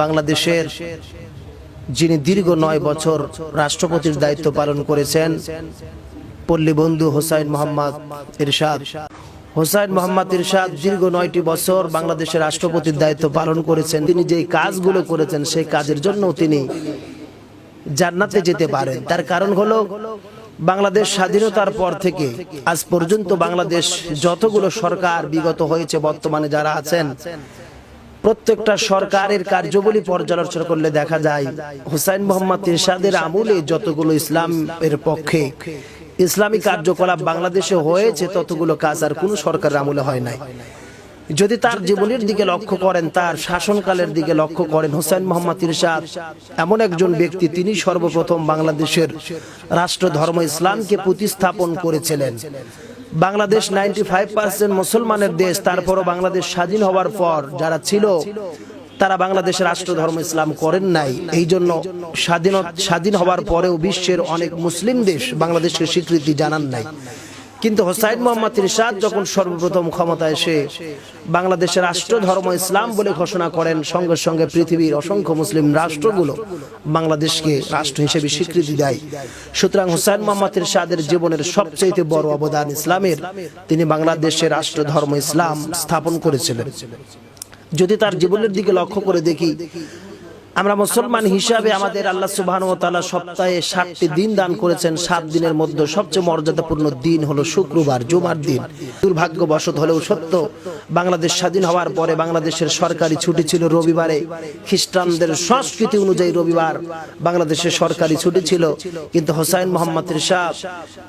বাংলাদেশের যিনি দীর্ঘ নয় বছর রাষ্ট্রপতির দায়িত্ব পালন করেছেন, পল্লী বন্ধু হোসাইন মোহাম্মদ ইরশাদ। হোসাইন মোহাম্মদ ইরশাদ দীর্ঘ নয়টি বছর বাংলাদেশের রাষ্ট্রপতির দায়িত্ব পালন করেছেন। তিনি যেই কাজগুলো করেছেন, সেই কাজের জন্য তিনি জান্নাতে যেতে পারেন। তার কারণ হলো, বাংলাদেশ স্বাধীনতার পর থেকে আজ পর্যন্ত বাংলাদেশ যতগুলো সরকার বিগত হয়েছে, বর্তমানে যারা আছেন প্রত্যেকটা সরকারের কার্যবলী পর্যালোচনা করলে দেখা যায়, হুসাইন মোহাম্মদ ইরশাদের আমলে যতগুলো ইসলামের পক্ষে ইসলামী কার্যকলাপ বাংলাদেশে হয়েছে, ততগুলো কাজ আর কোনো সরকারের আমলে হয় নাই। যদি তার জীবনের দিকে লক্ষ্য করেন, তার শাসনকালের দিকে লক্ষ্য করেন হোসেন মোহাম্মদ ইরশাদ এমন একজন ব্যক্তি, তিনি সর্বপ্রথম বাংলাদেশের রাষ্ট্র ধর্ম ইসলামকে প্রতিস্থাপন করেছিলেন। বাংলাদেশ নাইনটি ফাইভ পার্সেন্ট মুসলমানের দেশ, তারপরও বাংলাদেশ স্বাধীন হওয়ার পর যারা ছিল, তারা বাংলাদেশের রাষ্ট্র ধর্ম ইসলাম করেন নাই। এই জন্য স্বাধীন স্বাধীন হওয়ার পরেও বিশ্বের অনেক মুসলিম দেশ বাংলাদেশকে স্বীকৃতি জানান নাই। কিন্তু হোসাইন মোহাম্মদ ইরশাদ যখন সর্বপ্রথম ক্ষমতায় এসে বাংলাদেশের রাষ্ট্র ধর্ম ইসলাম বলে ঘোষণা করেন, সঙ্গে সঙ্গে পৃথিবীর অসংখ্য মুসলিম রাষ্ট্রগুলো বাংলাদেশকে রাষ্ট্র হিসেবে স্বীকৃতি দেয়। সুতরাং হোসাইন মোহাম্মদ ইরশাদের জীবনের সবচেয়ে বড় অবদান ইসলামের, তিনি বাংলাদেশের রাষ্ট্র ধর্ম ইসলাম স্থাপন করেছিলেন। যদি তার জীবনের দিকে লক্ষ্য করে দেখি আমরা মুসলমান হিসাবে আমাদের আল্লাহ তাআলা সপ্তাহে সাতটি দিন দান করেছেন। সাত দিনের মধ্যে সবচেয়ে মর্যাদাপূর্ণ দিন হলো শুক্রবার, জুমার দিন। দুর্ভাগ্যবশত হলেও সত্য বাংলাদেশ স্বাধীন হওয়ার পরে বাংলাদেশের সরকারি ছুটি ছিল রবিবারে। খ্রিস্টানদের সংস্কৃতি অনুযায়ী রবিবার। বাংলাদেশের সরকারি ছুটি ছিল। কিন্তু হোসাইন মোহাম্মদ রিসাব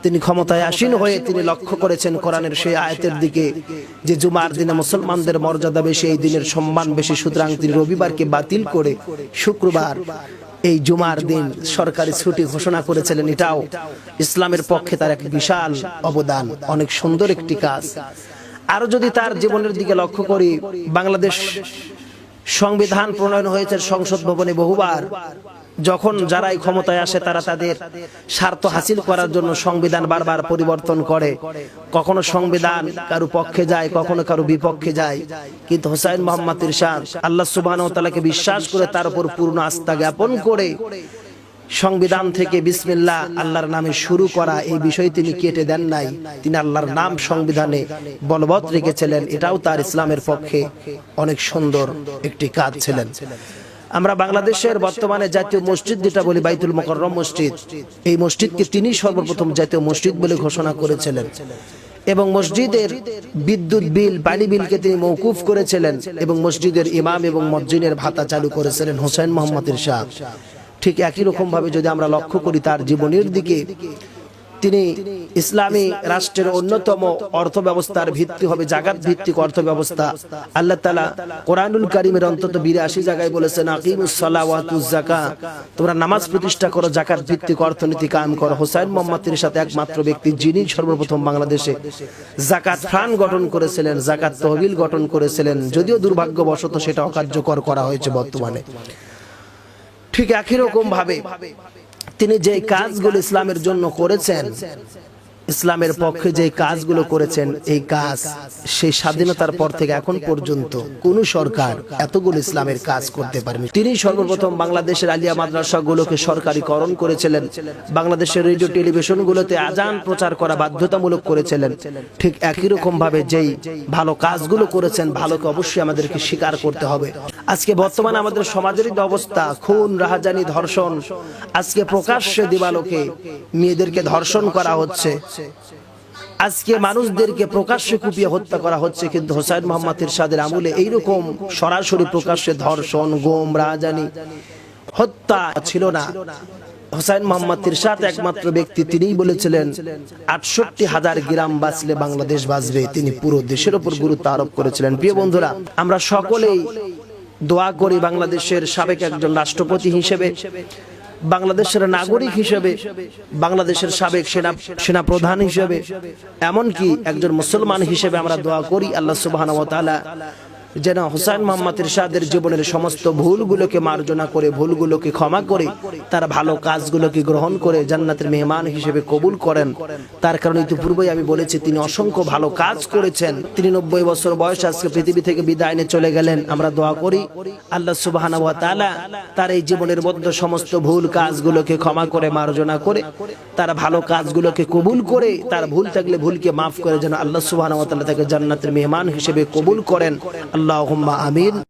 তিনি ক্ষমতায় আসীন হয়ে তিনি লক্ষ্য করেছেন কোরআনের সেই আয়াতের দিকে যে জুমার দিনে মুসলমানদের মর্যাদা বেশি, এই দিনের সম্মান বেশি, সুতরাং তিনি রবিবারকে বাতিল করে শুক্রবার এই জুমার দিন সরকারি ছুটি ঘোষণা করেছিলেন। এটাও ইসলামের পক্ষে তার এক বিশাল অবদান। অনেক সুন্দর একটি কাজ। আরও যদি তার জীবনের দিকে লক্ষ্য করি বাংলাদেশ সংবিধান প্রণয়ন হয়েছে সংসদ ভবনে বহুবার। যখন যারাই ক্ষমতায় আসে তারা তাদের স্বার্থ হাসিল করার জন্য সংবিধান বারবার পরিবর্তন করে। কখনো সংবিধান কারও পক্ষে যায় কখনো কারও বিপক্ষে যায়। কিন্তু হোসাইন মোহাম্মদ ইরশাদ আল্লাহ সুবহান তালাকে বিশ্বাস করে তার উপর পূর্ণ আস্থা জ্ঞাপন করে। সংবিধান থেকে বিসমিল্লা আল্লাহর নামে শুরু করা এই বিষয় তিনি কেটে দেন নাই। তিনি আল্লাহর নাম সংবিধানে বলবৎ রেখেছিলেন। এটাও তার ইসলামের পক্ষে অনেক সুন্দর একটি কাজ ছিলেন। আমরা বাংলাদেশের বর্তমানে জাতীয় মসজিদ যেটা বলি, বাইতুল মোকররম মসজিদ, এই মসজিদকে তিনি সর্বপ্রথম জাতীয় মসজিদ বলে ঘোষণা করেছিলেন। এবং মসজিদের বিদ্যুৎ বিল, পানি বিলকে তিনি মৌকুফ করেছিলেন এবং মসজিদের ইমাম এবং মসজিদের ভাতা চালু করেছিলেন হোসেন মোহাম্মদ ইরশাদ। ঠিক একই রকম ভাবে যদি আমরা লক্ষ্য করি তার জীবনের দিকে, তিনি ইসলামী রাষ্ট্রের অন্যতম অর্থ ব্যবস্থার ভিত্তি হবে জাগাত ভিত্তিক অর্থ ব্যবস্থা আল্লাহ তালা কোরআনুল কারিমের অন্তত বিরাশি জায়গায় বলেছেন জাকা তোমরা নামাজ প্রতিষ্ঠা করো, জাকাত ভিত্তিক অর্থনীতি কায়েম করো। হোসাইন মোহাম্মদের সাথে একমাত্র ব্যক্তি, যিনি সর্বপ্রথম বাংলাদেশে জাকাত ফান্ড গঠন করেছিলেন, জাকাত তহবিল গঠন করেছিলেন। যদিও দুর্ভাগ্যবশত সেটা অকার্যকর করা হয়েছে বর্তমানে। ঠিক একই রকম ভাবে তিনি যে কাজগুলো ইসলামের জন্য করেছেন, ইসলামের পক্ষে যে কাজগুলো করেছেন, এই কাজ সেই স্বাধীনতার পর থেকে এখন পর্যন্ত কোন সরকার এতগুলো ইসলামের কাজ করতে পারেনি। তিনি সর্বপ্রথম বাংলাদেশের আলিয়া মাদ্রাসাগুলোকে সরকারিকরণ করেছিলেন। বাংলাদেশের রেডিও টেলিভিশন গুলোতে আজান প্রচার করা বাধ্যতামূলক করেছিলেন। ঠিক একই রকম ভাবে যেই ভালো কাজগুলো করেছেন, ভালোকে অবশ্যই আমাদেরকে স্বীকার করতে হবে। আজকে বর্তমানে আমাদের সমাজের যে অবস্থা, খুন, রাহাজানি, ধর্ষণ। আজকে প্রকাশ্যে দিবালোকে মেয়েদেরকে ধর্ষণ করা হচ্ছে। আজকে মানুষদেরকে প্রকাশ্যে কুপিয়ে হত্যা করা হচ্ছে, কিন্তু হোসাইন মোহাম্মদ ইরশাদের আমলে এইরকম সরাসরি প্রকাশ্যে ধর্ষণ, গোম রাজানি হত্যা ছিল না। হোসাইন মোহাম্মদ ইরশাদ একমাত্র ব্যক্তি, তিনিই বলেছিলেন, আটষট্টি হাজার গ্রাম বাঁচলে বাংলাদেশ বাঁচবে। তিনি পুরো দেশের উপর গুরুত্ব আরোপ করেছিলেন। প্রিয় বন্ধুরা, আমরা সকলেই দোয়া করি বাংলাদেশের সাবেক একজন রাষ্ট্রপতি হিসেবে, বাংলাদেশের নাগরিক হিসেবে, বাংলাদেশের সাবেক সেনা সেনা প্রধান হিসেবে, এমনকি একজন মুসলমান হিসেবে আমরা দোয়া করি। আল্লাহ সুবাহ যেন হোসেন মোহাম্মদ ইরশাদের জীবনের সমস্ত ভুলগুলোকে মার্জনা করে, ভুলগুলোকে ক্ষমা করে, তার ভালো কাজগুলোকে গ্রহণ করে জান্নাতের মেহমান হিসেবে কবুল করেন। তার কারণে ইতিপূর্বেই আমি বলেছি, তিনি অসংখ্য ভালো কাজ করেছেন। তিনি নব্বই বছর বয়স আজকে পৃথিবী থেকে বিদায় নিয়ে চলে গেলেন। আমরা দোয়া করি, আল্লাহ সুবাহ তার এই জীবনের মধ্যে সমস্ত ভুল কাজগুলোকে ক্ষমা করে, মার্জনা করে, তার ভালো কাজগুলোকে কবুল করে, তার ভুল থাকলে ভুলকে মাফ করে যেন আল্লাহ সুবাহ তাকে জান্নাতের মেহমান হিসেবে কবুল করেন। আল্লাহ আমিন।